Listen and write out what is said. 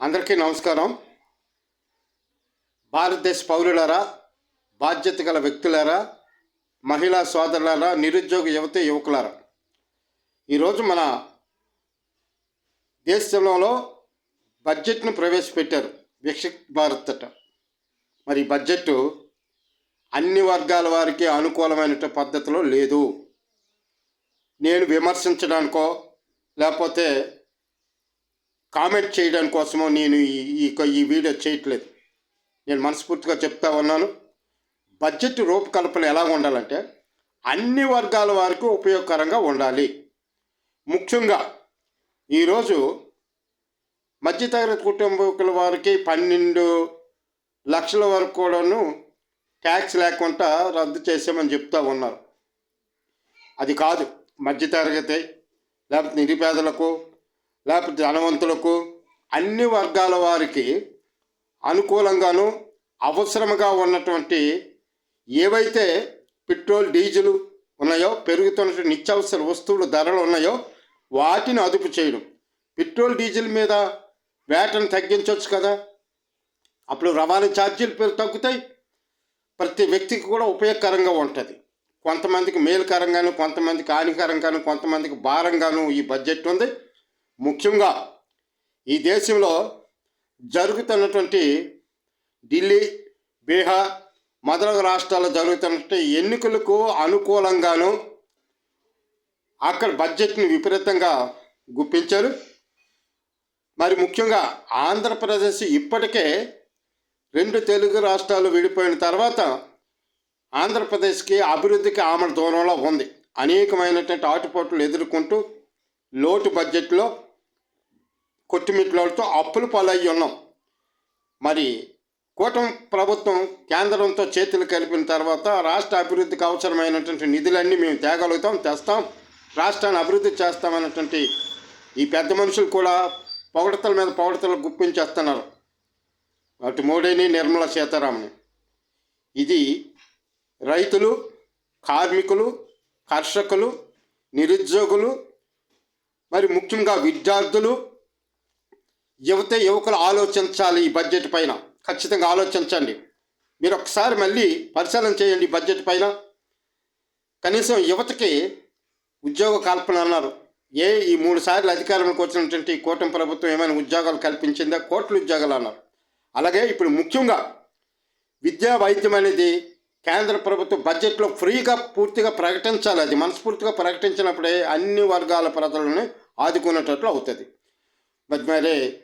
అందరికీ నమస్కారం. భారతదేశ పౌరులారా బాధ్యత గల వ్యక్తులారా మహిళా సోదరులారా నిరుద్యోగ యువత యువకులారా. ఈరోజు మన దేశంలో బడ్జెట్ను ప్రవేశపెట్టారు వికసిత్ భారత్ అట. మరి బడ్జెట్ అన్ని వర్గాల వారికి అనుకూలమైన పద్ధతిలో లేదు. నేను విమర్శించడానికో లేకపోతే కామెంట్ చేయడం కోసమో నేను ఈ ఈ ఈ వీడియో చేయట్లేదు. నేను మనస్ఫూర్తిగా చెప్తా ఉన్నాను. బడ్జెట్ రూపకల్పన ఎలా ఉండాలంటే అన్ని వర్గాల వారికి ఉపయోగకరంగా ఉండాలి. ముఖ్యంగా ఈరోజు మధ్యతరగతి కుటుంబకుల వారికి పన్నెండు లక్షల వరకు కూడాను ట్యాక్స్ లేకుండా రద్దు చేసామని చెప్తా ఉన్నారు. అది కాదు మధ్యతరగతి లేకపోతే నిరుపేదలకు లేకపోతే ధనవంతులకు అన్ని వర్గాల వారికి అనుకూలంగాను అవసరముగా ఉన్నటువంటి ఏవైతే పెట్రోల్ డీజిల్ ఉన్నాయో పెరుగుతున్నటువంటి నిత్యావసర వస్తువులు ధరలు ఉన్నాయో వాటిని అదుపు చేయడం. పెట్రోల్ డీజిల్ మీద వేటను తగ్గించవచ్చు కదా. అప్పుడు రవాణా ఛార్జీలు పేరు తగ్గుతాయి. ప్రతి వ్యక్తికి కూడా ఉపయోగకరంగా ఉంటుంది. కొంతమందికి మేలుకరంగాను కొంతమందికి హానికరంగాను కొంతమందికి భారంగాను ఈ బడ్జెట్ ఉంది. ముఖ్యంగా ఈ దేశంలో జరుగుతున్నటువంటి ఢిల్లీ బీహార్ మొదలగు రాష్ట్రాల్లో జరుగుతున్నటువంటి ఎన్నికలకు అనుకూలంగాను అక్కడ బడ్జెట్ని విపరీతంగా గుప్పించారు. మరి ముఖ్యంగా ఆంధ్రప్రదేశ్ ఇప్పటికే రెండు తెలుగు రాష్ట్రాలు విడిపోయిన తర్వాత ఆంధ్రప్రదేశ్కి అభివృద్ధికి ఆమె దూరంలో ఉంది. అనేకమైనటువంటి ఆటుపోట్లు ఎదుర్కొంటూ లోటు బడ్జెట్లో కొట్టుమిట్లతో అప్పులు పాలయ్యి ఉన్నాం మరి కూటమి ప్రభుత్వం కేంద్రంతో చేతులు కలిపిన తర్వాత రాష్ట్ర అభివృద్ధికి అవసరమైనటువంటి నిధులన్నీ మేము తేగలుగుతాం తెస్తాం. రాష్ట్రాన్ని అభివృద్ధి చేస్తామన్నటువంటి ఈ పెద్ద మనుషులు కూడా పొగడతల మీద పొగడతలు గుప్పించేస్తున్నారు. అటు మోడీని నిర్మలా సీతారామన్. ఇది రైతులు కార్మికులు కర్షకులు నిరుద్యోగులు మరి ముఖ్యంగా విద్యార్థులు యువత యువకులు ఆలోచించాలి ఈ బడ్జెట్ పైన. ఖచ్చితంగా ఆలోచించండి. మీరు ఒకసారి మళ్ళీ పరిశీలన చేయండి బడ్జెట్ పైన. కనీసం యువతకి ఉద్యోగ కల్పన అన్నారు. ఏ ఈ మూడు సార్లు అధికారంలోకి వచ్చినటువంటి కూటమి ప్రభుత్వం ఏమైనా ఉద్యోగాలు కల్పించిందా? కోట్ల ఉద్యోగాలు అన్నారు. అలాగే ఇప్పుడు ముఖ్యంగా విద్యా వైద్యం అనేది కేంద్ర ప్రభుత్వం బడ్జెట్లో ఫ్రీగా పూర్తిగా ప్రకటించాలి. అది మనస్ఫూర్తిగా ప్రకటించినప్పుడే అన్ని వర్గాల ప్రజలను ఆదుకునేటట్లు అవుతుంది. మరి మరి